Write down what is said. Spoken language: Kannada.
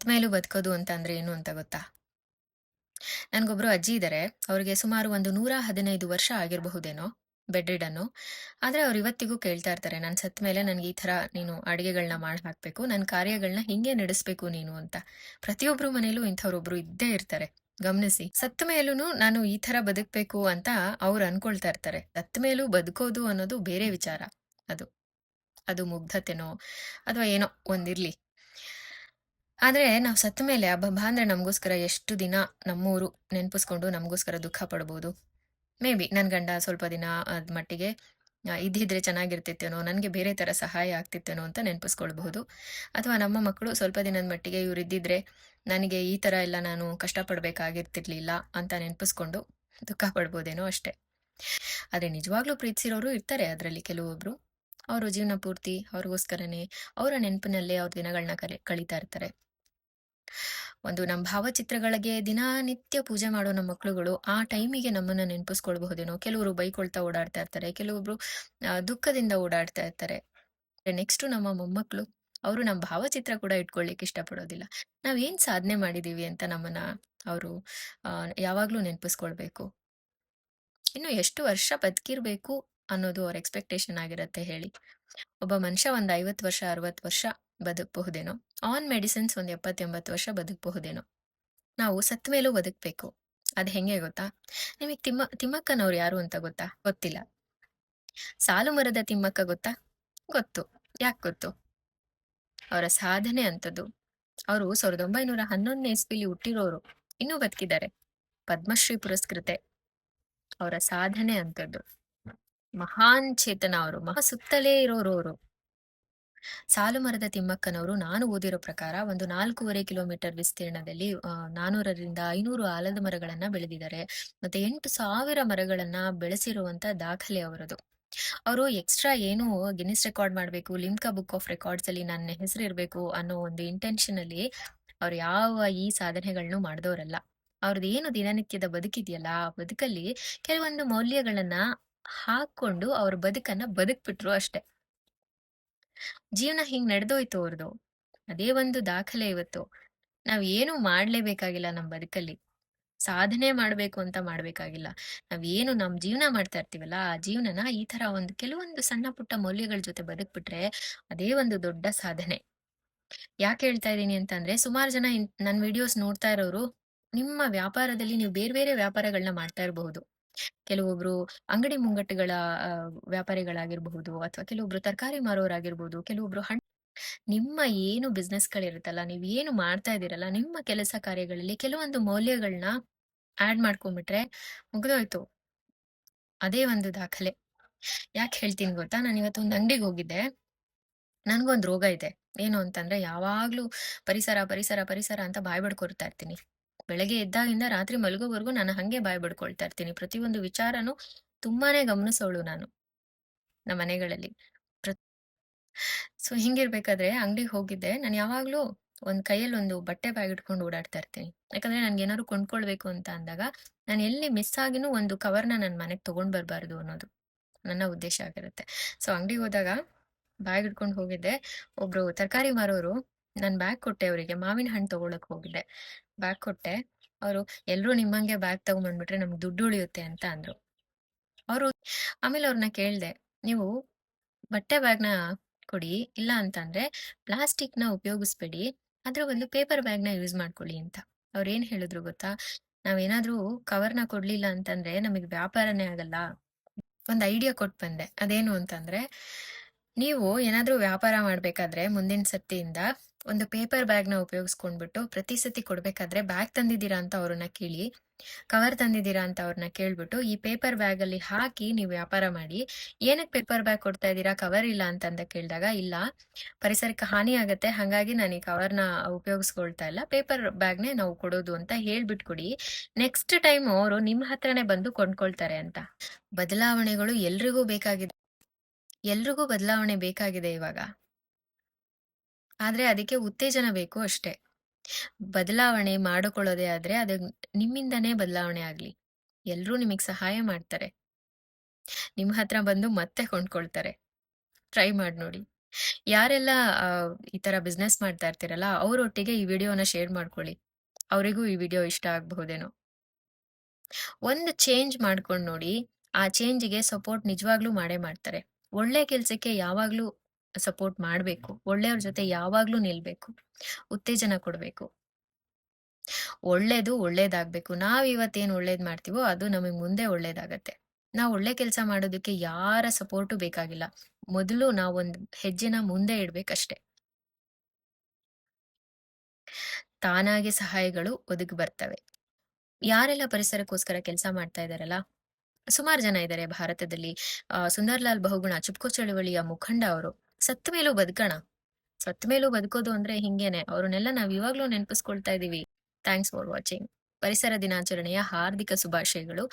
ಸತ್ ಮೇಲೂ ಬದುಕೋದು ಅಂತ ಅಂದ್ರೆ ಏನು ಅಂತ ಗೊತ್ತಾ? ನನ್ಗೊಬ್ರು ಅಜ್ಜಿ ಇದಾರೆ. ಅವ್ರಿಗೆ ಸುಮಾರು ಒಂದು 115 ವರ್ಷ ಆಗಿರಬಹುದೇನೋ, ಬೆಡ್ ರಿಡನ್ನು. ಆದ್ರೆ ಅವ್ರು ಇವತ್ತಿಗೂ ಕೇಳ್ತಾ ಇರ್ತಾರೆ, ನಾನ್ ಸತ್ ಮೇಲೆ ನನ್ಗೆ ಈ ತರ ನೀನು ಅಡುಗೆಗಳನ್ನ ಮಾಡ್ ಹಾಕ್ಬೇಕು. ನನ್ ಕಾರ್ಯಗಳನ್ನ ಹಿಂಗೆ ನಡೆಸ್ಬೇಕು ನೀನು ಅಂತ. ಪ್ರತಿಯೊಬ್ರು ಮನೇಲೂ ಇಂಥವ್ರೊಬ್ರು ಇದ್ದೇ ಇರ್ತಾರೆ. ಗಮನಿಸಿ. ಸತ್ತ ಮೇಲೂ ನಾನು ಈ ತರ ಬದುಕ್ಬೇಕು ಅಂತ ಅವ್ರು ಅನ್ಕೊಳ್ತಾ ಇರ್ತಾರೆ. ಸತ್ತ ಮೇಲೂ ಬದುಕೋದು ಅನ್ನೋದು ಬೇರೆ ವಿಚಾರ ಅದು. ಅದು ಮುಗ್ಧತೆನೋ ಅಥವಾ ಏನೋ ಒಂದಿರ್ಲಿ. ಆದ್ರೆ ನಾವು ಸತ್ತ ಮೇಲೆ ಅಬ್ಬಬ್ಬಾ ಅಂದ್ರೆ ನಮಗೋಸ್ಕರ ಎಷ್ಟು ದಿನ ನಮ್ಮೂರು ನೆನಪಿಸ್ಕೊಂಡು ನಮಗೋಸ್ಕರ ದುಃಖ ಪಡ್ಬೋದು. ಮೇ ಬಿ ನನ್ನ ಗಂಡ ಸ್ವಲ್ಪ ದಿನ ಅದ್ ಮಟ್ಟಿಗೆ ಇದ್ದಿದ್ರೆ ಚೆನ್ನಾಗಿರ್ತಿತ್ತೇನೋ, ನನಗೆ ಬೇರೆ ತರ ಸಹಾಯ ಆಗ್ತಿತ್ತೇನೋ ಅಂತ ನೆನಪಿಸ್ಕೊಳ್ಬಹುದು. ಅಥವಾ ನಮ್ಮ ಮಕ್ಕಳು ಸ್ವಲ್ಪ ದಿನದ ಮಟ್ಟಿಗೆ ಇವ್ರು ಇದ್ದಿದ್ರೆ ನನಗೆ ಈ ತರ ಎಲ್ಲ ನಾನು ಕಷ್ಟಪಡಬೇಕಾಗಿರ್ತಿರ್ಲಿಲ್ಲ ಅಂತ ನೆನಪಿಸ್ಕೊಂಡು ದುಃಖ ಪಡ್ಬೋದೇನೋ ಅಷ್ಟೇ. ಆದರೆ ನಿಜವಾಗ್ಲೂ ಪ್ರೀತಿಸಿರೋರು ಇರ್ತಾರೆ ಅದರಲ್ಲಿ ಕೆಲವೊಬ್ರು. ಅವರ ಜೀವನ ಪೂರ್ತಿ ಅವ್ರಿಗೋಸ್ಕರನೇ ಅವರ ನೆನಪಿನಲ್ಲೇ ಅವ್ರ ದಿನಗಳನ್ನ ಕಲಿ ಕಳೀತಾ ಇರ್ತಾರೆ. ಒಂದು ನಮ್ಮ ಭಾವಚಿತ್ರಗಳಿಗೆ ದಿನನಿತ್ಯ ಪೂಜೆ ಮಾಡೋ ನಮ್ಮ ಮಕ್ಕಳುಗಳು ಆ ಟೈಮಿಗೆ ನಮ್ಮನ್ನ ನೆನಪಿಸ್ಕೊಳ್ಬಹುದೇನೋ. ಕೆಲವರು ಬೈಕೊಳ್ತಾ ಓಡಾಡ್ತಾ ಇರ್ತಾರೆ. ಕೆಲವೊಬ್ರು ದುಃಖದಿಂದ ಓಡಾಡ್ತಾ ಇರ್ತಾರೆ. ನೆಕ್ಸ್ಟ್ ನಮ್ಮ ಮೊಮ್ಮಕ್ಳು ಅವರು ನಮ್ಮ ಭಾವಚಿತ್ರ ಕೂಡ ಇಟ್ಕೊಳ್ಳಿಕ್ಕೆ ಇಷ್ಟಪಡೋದಿಲ್ಲ. ನಾವ್ ಏನ್ ಸಾಧನೆ ಮಾಡಿದೀವಿ ಅಂತ ನಮ್ಮನ್ನ ಅವರು ಯಾವಾಗ್ಲೂ ನೆನಪಿಸ್ಕೊಳ್ಬೇಕು. ಇನ್ನು ಎಷ್ಟು ವರ್ಷ ಬದುಕಿರ್ಬೇಕು ಅನ್ನೋದು ಅವ್ರ ಎಕ್ಸ್‌ಪೆಕ್ಟೇಷನ್ ಆಗಿರತ್ತೆ ಹೇಳಿ. ಒಬ್ಬ ಮನುಷ್ಯ ಒಂದ್ 50 ವರ್ಷ, 60 ವರ್ಷ ಬದುಕಬಹುದೇನೋ. ಆನ್ ಮೆಡಿಸಿನ್ಸ್ ಒಂದು 70-80 ವರ್ಷ ಬದುಕಬಹುದೇನೋ. ನಾವು ಸತ್ತ ಮೇಲೂ ಬದುಕಬೇಕು ಅದ್ ಹೆಂಗೆ ಗೊತ್ತಾ? ನಿಮಗೆ ತಿಮ್ಮ, ತಿಮ್ಮಕ್ಕನವ್ರು ಯಾರು ಅಂತ ಗೊತ್ತಾ? ಗೊತ್ತಿಲ್ಲ. ಸಾಲು ಮರದ ತಿಮ್ಮಕ್ಕ ಗೊತ್ತಾ? ಗೊತ್ತು. ಯಾಕೆ ಗೊತ್ತು? ಅವರ ಸಾಧನೆ ಅಂತದ್ದು ಅವರು ಸಾವಿರದ ಒಂಬೈನೂರ ಹನ್ನೊಂದನೇ ಇಸ್ವಿಲಿ ಹುಟ್ಟಿರೋರು. ಇನ್ನೂ ಬದುಕಿದ್ದಾರೆ. ಪದ್ಮಶ್ರೀ ಪುರಸ್ಕೃತೆ. ಅವರ ಸಾಧನೆ ಅಂತದ್ದು ಮಹಾನ್ ಚೇತನ ಅವರು. ಮಹಾ ಸುತ್ತಲೇ ಇರೋರು ಅವ್ರು. ಸಾಲು ಮರದ ತಿಮ್ಮಕ್ಕನವರು ನಾನು ಓದಿರೋ ಪ್ರಕಾರ ಒಂದು 4.5 ಕಿಲೋಮೀಟರ್ ವಿಸ್ತೀರ್ಣದಲ್ಲಿ 400ರಿಂದ 500 ಆಲದ ಮರಗಳನ್ನ ಬೆಳೆದಿದ್ದಾರೆ. ಮತ್ತೆ 8000 ಮರಗಳನ್ನ ಬೆಳೆಸಿರುವಂತ ದಾಖಲೆ ಅವರದು. ಅವರು ಎಕ್ಸ್‌ಟ್ರಾ ಏನು ಗಿನ್ನಿಸ್ ರೆಕಾರ್ಡ್ ಮಾಡ್ಬೇಕು, ಲಿಮ್ಕಾ ಬುಕ್ ಆಫ್ ರೆಕಾರ್ಡ್ಸ್ ಅಲ್ಲಿ ನನ್ನ ಹೆಸರು ಇರಬೇಕು ಅನ್ನೋ ಒಂದು ಇಂಟೆನ್ಷನ್ ಅಲ್ಲಿ ಅವ್ರು ಯಾವ ಈ ಸಾಧನೆಗಳನ್ನು ಮಾಡಿದವರಲ್ಲ ಅವ್ರದ್ದು ಏನು ದಿನನಿತ್ಯದ ಬದುಕಿದೆಯಲ್ಲ, ಆ ಬದುಕಲ್ಲಿ ಕೆಲವೊಂದು ಮೌಲ್ಯಗಳನ್ನ ಹಾಕೊಂಡು ಅವ್ರ ಬದುಕನ್ನ ಬದುಕ್ಬಿಟ್ರು ಅಷ್ಟೇ. ಜೀವನ ಹಿಂಗ್ ನಡೆದೋಯ್ತು ಅವ್ರದ್ದು ಅದೇ ಒಂದು ದಾಖಲೆ ಇವತ್ತು. ನಾವ್ ಏನು ಮಾಡ್ಲೇಬೇಕಾಗಿಲ್ಲ ನಮ್ ಬದುಕಲ್ಲಿ. ಸಾಧನೆ ಮಾಡ್ಬೇಕು ಅಂತ ಮಾಡ್ಬೇಕಾಗಿಲ್ಲ. ನಾವ್ ಏನು ನಮ್ ಜೀವನ ಮಾಡ್ತಾ ಇರ್ತೀವಲ್ಲ, ಆ ಜೀವನನ ಈ ತರ ಒಂದು ಕೆಲವೊಂದು ಸಣ್ಣ ಪುಟ್ಟ ಮೌಲ್ಯಗಳ ಜೊತೆ ಬದುಕ್ಬಿಟ್ರೆ ಅದೇ ಒಂದು ದೊಡ್ಡ ಸಾಧನೆ. ಯಾಕೆ ಹೇಳ್ತಾ ಇದೀನಿ ಅಂತಂದ್ರೆ ಸುಮಾರು ಜನ ನನ್ ವಿಡಿಯೋಸ್ ನೋಡ್ತಾ ಇರೋರು ನಿಮ್ಮ ವ್ಯಾಪಾರದಲ್ಲಿ ನೀವು ಬೇರೆ ಬೇರೆ ವ್ಯಾಪಾರಗಳನ್ನ ಮಾಡ್ತಾ ಇರಬಹುದು. ಕೆಲವೊಬ್ರು ಅಂಗಡಿ ಮುಂಗಟ್ಟುಗಳ ವ್ಯಾಪಾರಿಗಳಾಗಿರ್ಬಹುದು ಅಥವಾ ಕೆಲವೊಬ್ರು ತರಕಾರಿ ಮಾರೋರಾಗಿರ್ಬಹುದು ಕೆಲವೊಬ್ರು ಹಣ್ಣು ನಿಮ್ಮ ಏನು ಬಿಸಿನೆಸ್‌ಗಳಿರುತ್ತಲ್ಲ, ನೀವ್ ಏನು ಮಾಡ್ತಾ ಇದ್ದೀರಲ್ಲ, ನಿಮ್ಮ ಕೆಲಸ ಕಾರ್ಯಗಳಲ್ಲಿ ಕೆಲವೊಂದು ಮೌಲ್ಯಗಳನ್ನ ಆಡ್ ಮಾಡ್ಕೊಂಡ್ಬಿಟ್ರೆ ಮುಗ್ದೋಯ್ತು. ಅದೇ ಒಂದು ದಾಖಲೆ. ಯಾಕೆ ಹೇಳ್ತೀನಿ ಗೊತ್ತಾ? ನಾನಿವತ್ತು ಒಂದ್ ಅಂಗಡಿಗೆ ಹೋಗಿದ್ದೆ. ನನ್ಗೊಂದು ರೋಗ ಇದೆ. ಏನು ಅಂತಂದ್ರೆ ಯಾವಾಗ್ಲೂ ಪರಿಸರ, ಪರಿಸರ, ಪರಿಸರ ಅಂತ ಬಾಯ್ ಬಡ್ಕೊಳ್ತಾ ಇರ್ತೀನಿ. ಬೆಳಗ್ಗೆ ಎದ್ದಾಗಿಂದ ರಾತ್ರಿ ಮಲಗೋವರೆಗೂ ನಾನು ಹಂಗೆ ಬಾಯ್ ಬಡ್ಕೊಳ್ತಾ ಇರ್ತೀನಿ. ಪ್ರತಿಯೊಂದು ವಿಚಾರನೂ ತುಂಬಾನೇ ಗಮನಿಸೋಳು ನಾನು. ನಮ್ಮ ಮನೆಗಳಲ್ಲಿ. ಸೊ ಹಿಂಗಿರ್ಬೇಕಾದ್ರೆ ಅಂಗಡಿಗೆ ಹೋಗಿದ್ದೆ. ನಾನು ಯಾವಾಗ್ಲೂ ಒಂದ್ ಕೈಯಲ್ಲಿ ಒಂದು ಬಟ್ಟೆ ಬ್ಯಾಗ್ ಇಟ್ಕೊಂಡು ಓಡಾಡ್ತಾ ಇರ್ತೀನಿ. ಯಾಕಂದ್ರೆ ನನ್ಗೆ ಏನಾದ್ರು ಕೊಂಡ್ಕೊಳ್ಬೇಕು ಅಂತ ಅಂದಾಗ ನಾನು ಎಲ್ಲಿ ಮಿಸ್ ಆಗಿನೂ ಒಂದು ಕವರ್‌ನ ನನ್ನ ಮನೆಗೆ ತಗೊಂಡ್ ಬರ್ಬಾರ್ದು ಅನ್ನೋದು ನನ್ನ ಉದ್ದೇಶ ಆಗಿರುತ್ತೆ. ಸೊ ಅಂಗಡಿಗೆ ಹೋದಾಗ ಬ್ಯಾಗ್ ಇಟ್ಕೊಂಡು ಹೋಗಿದ್ದೆ. ಒಬ್ರು ತರಕಾರಿ ಮಾರೋರು ನಾನ್ ಬ್ಯಾಗ್ ಕೊಟ್ಟೆ ಅವರಿಗೆ ಮಾವಿನ ಹಣ್ಣು ತಗೊಳಕ್ ಹೋಗಿದ್ದೆ. ಬ್ಯಾಗ್ ಕೊಟ್ಟೆ. ಅವರು ಎಲ್ಲರೂ ನಿಮ್ಮಂಗೆ ಬ್ಯಾಗ್ ತಗೊಂಡ್ಬಂದ್ಬಿಟ್ರೆ ನಮ್ಗೆ ದುಡ್ಡು ಉಳಿಯುತ್ತೆ ಅಂತ ಅಂದ್ರು. ಅವರು ಆಮೇಲೆ ಅವ್ರನ್ನ ಕೇಳ್ದೆ, ನೀವು ಬಟ್ಟೆ ಬ್ಯಾಗ್‌ನ ಕೊಡಿ. ಇಲ್ಲ ಅಂತಂದ್ರೆ ಪ್ಲಾಸ್ಟಿಕ್‌ನ ಉಪಯೋಗಿಸ್ಬೇಡಿ. ಅದ್ರ ಒಂದು ಪೇಪರ್ ಬ್ಯಾಗ್‌ನ ಯೂಸ್ ಮಾಡ್ಕೊಳ್ಳಿ ಅಂತ. ಅವ್ರೇನ್ ಹೇಳಿದ್ರು ಗೊತ್ತಾ? ನಾವೇನಾದ್ರೂ ಕವರ್‌ನ ಕೊಡ್ಲಿಲ್ಲ ಅಂತಂದ್ರೆ ನಮಗೆ ವ್ಯಾಪಾರನೇ ಆಗಲ್ಲ. ಒಂದು ಐಡಿಯಾ ಕೊಟ್ಟು ಬಂದೆ. ಅದೇನು ಅಂತಂದ್ರೆ, ನೀವು ಏನಾದ್ರೂ ವ್ಯಾಪಾರ ಮಾಡ್ಬೇಕಾದ್ರೆ ಮುಂದಿನ ಸತಿಯಿಂದ ಒಂದು ಪೇಪರ್ ಬ್ಯಾಗ್‌ನ ಉಪಯೋಗಿಸ್ಕೊಂಡ್ಬಿಟ್ಟು ಪ್ರತಿ ಸತಿ ಕೊಡ್ಬೇಕಾದ್ರೆ ಬ್ಯಾಗ್ ತಂದಿದ್ದೀರಾ ಅಂತ ಅವ್ರನ್ನ ಕೇಳಿ. ಕವರ್ ತಂದಿದ್ದೀರಾ ಅಂತ ಅವ್ರನ್ನ ಕೇಳ್ಬಿಟ್ಟು ಈ ಪೇಪರ್ ಬ್ಯಾಗಲ್ಲಿ ಹಾಕಿ ನೀವು ವ್ಯಾಪಾರ ಮಾಡಿ. ಏನಕ್ಕೆ ಪೇಪರ್ ಬ್ಯಾಗ್ ಕೊಡ್ತಾ ಇದ್ದೀರಾ? ಕವರ್ ಇಲ್ಲ ಅಂತಂದ ಕೇಳಿದಾಗ, ಇಲ್ಲ, ಪರಿಸರಕ್ಕೆ ಹಾನಿ ಆಗುತ್ತೆ, ಹಾಗಾಗಿ ನಾನು ಈ ಕವರ್‌ನ ಉಪಯೋಗಿಸ್ಕೊಳ್ತಾ ಇಲ್ಲ. ಪೇಪರ್ ಬ್ಯಾಗ್‌ನೇ ನಾವು ಕೊಡೋದು ಅಂತ ಹೇಳ್ಬಿಟ್ ಕೊಡಿ. ನೆಕ್ಸ್ಟ್ ಟೈಮ್ ಅವರು ನಿಮ್ಮ ಹತ್ರನೇ ಬಂದು ಕೊಂಡ್ಕೊಳ್ತಾರೆ ಅಂತ. ಬದಲಾವಣೆಗಳು ಎಲ್ರಿಗೂ ಬೇಕಾಗಿದೆ. ಎಲ್ರಿಗೂ ಬದಲಾವಣೆ ಬೇಕಾಗಿದೆ ಇವಾಗ. ಆದ್ರೆ ಅದಕ್ಕೆ ಉತ್ತೇಜನ ಬೇಕು ಅಷ್ಟೇ. ಬದಲಾವಣೆ ಮಾಡಿಕೊಳ್ಳೋದೇ ಆದ್ರೆ ಅದು ನಿಮ್ಮಿಂದನೇ ಬದಲಾವಣೆ ಆಗ್ಲಿ. ಎಲ್ರೂ ನಿಮಗೆ ಸಹಾಯ ಮಾಡ್ತಾರೆ. ನಿಮ್ ಹತ್ರ ಬಂದು ಮತ್ತೆ ಕೊಂಡ್ಕೊಳ್ತಾರೆ. ಟ್ರೈ ಮಾಡಿ ನೋಡಿ. ಯಾರೆಲ್ಲ ಈ ತರ ಬಿಸ್ನೆಸ್ ಮಾಡ್ತಾ ಇರ್ತೀರಲ್ಲ, ಅವರೊಟ್ಟಿಗೆ ಈ ವಿಡಿಯೋನ ಶೇರ್ ಮಾಡ್ಕೊಳ್ಳಿ ಅವರಿಗೂ ಈ ವಿಡಿಯೋ ಇಷ್ಟ ಆಗಬಹುದೇನೋ ಒಂದು ಚೇಂಜ್ ಮಾಡ್ಕೊಂಡು ನೋಡಿ ಆ ಚೇಂಜ್ಗೆ ಸಪೋರ್ಟ್ ನಿಜವಾಗ್ಲೂ ಮಾಡೇ ಮಾಡ್ತಾರೆ ಒಳ್ಳೆ ಕೆಲ್ಸಕ್ಕೆ ಯಾವಾಗ್ಲೂ ಸಪೋರ್ಟ್ ಮಾಡಬೇಕು. ಒಳ್ಳೆಯವ್ರ ಜೊತೆ ಯಾವಾಗ್ಲೂ ನಿಲ್ಬೇಕು. ಉತ್ತೇಜನ ಕೊಡಬೇಕು. ಒಳ್ಳೇದು ಒಳ್ಳೇದಾಗ್ಬೇಕು. ನಾವ್ ಇವತ್ತೇನ್ ಒಳ್ಳೇದ್ ಮಾಡ್ತೀವೋ ಅದು ನಮಗೆ ಮುಂದೆ ಒಳ್ಳೇದಾಗತ್ತೆ. ನಾವು ಒಳ್ಳೆ ಕೆಲಸ ಮಾಡೋದಕ್ಕೆ ಯಾರ ಸಪೋರ್ಟು ಬೇಕಾಗಿಲ್ಲ. ಮೊದಲು ನಾವು ಒಂದು ಹೆಜ್ಜೆನ ಮುಂದೆ ಇಡ್ಬೇಕಷ್ಟೆ. ತಾನಾಗೆ ಸಹಾಯಗಳು ಒದಗಿ ಬರ್ತವೆ. ಯಾರೆಲ್ಲ ಪರಿಸರಕ್ಕೋಸ್ಕರ ಕೆಲಸ ಮಾಡ್ತಾ ಇದಾರಲ್ಲ? ಸುಮಾರು ಜನ ಇದ್ದಾರೆ ಭಾರತದಲ್ಲಿ. ಸುಂದರ್ಲಾಲ್ ಬಹುಗುಣ ಚುಪ್ಕೋ ಚಳವಳಿಯ ಮುಖಂಡ ಅವರು. ಸತ್ತ ಮೇಲೂ ಬದುಕೋಣ. ಸತ್ತ ಮೇಲೂ ಬದುಕೋದು ಅಂದ್ರೆ ಹಿಂಗೇನೆ. ಅವ್ರನ್ನೆಲ್ಲ ನಾವ್ ಇವಾಗ್ಲೂ ನೆನಪಿಸ್ಕೊಳ್ತಾ ಇದೀವಿ. ಥ್ಯಾಂಕ್ಸ್ ಫಾರ್ ವಾಚಿಂಗ್ ಪರಿಸರ ದಿನಾಚರಣೆಯ ಹಾರ್ದಿಕ ಶುಭಾಶಯಗಳು.